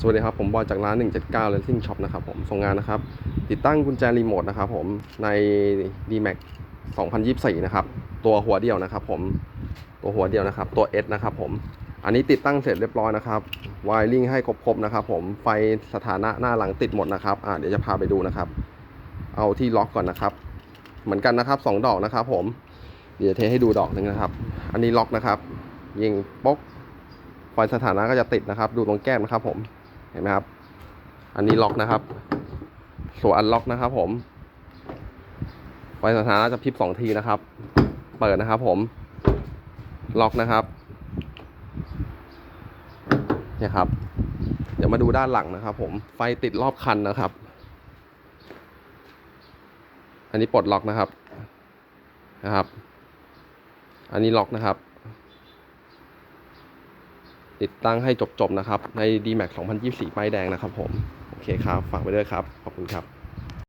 สวัสดีครับ ผมบอยจากร้าน 179 Racing Shop นะครับผมส่งงานนะครับ ติดตั้งกุญแจรีโมทนะครับผมใน D-Max 2024 นะครับ ตัวหัวเดียวนะครับผมตัวหัวเดียวนะครับ ตัว S นะครับผม อันนี้ติดตั้งเสร็จเรียบร้อยนะครับวายริงให้ครบๆนะครับผมไฟสถานะหน้าหลังติดหมดนะครับอ่าเดี๋ยวจะพาไปดูนะครับ เอาที่ล็อกก่อนนะครับ เหมือนกันนะครับสองดอกนะครับ ผมเดี๋ยวเทให้ดูดอกหนึ่งนะครับ อันนี้ล็อกนะครับ ยิงป๊อกไฟสถานะก็จะติดนะครับ ดูตรงแก้มนะครับผม ห็นไหมครับ อันนี้ล็อกนะครับ ส่วนอันล็อกนะครับ ผมไฟสถานะจะพิบสองทีนะครับ เปิดนะครับ ผม ล็อกนะครับ เนี่ยครับ เดี๋ยวมาดูด้านหลังนะครับ ผม ไฟติดรอบคันนะครับ อันนี้ปลดล็อกนะครับ นะครับ อันนี้ล็อกนะครับ ติดตั้งให้จบๆนะครับ ใน D-Max 2024 ป้ายแดงนะครับผม โอเคครับ ฝากไปด้วยครับ ขอบคุณครับ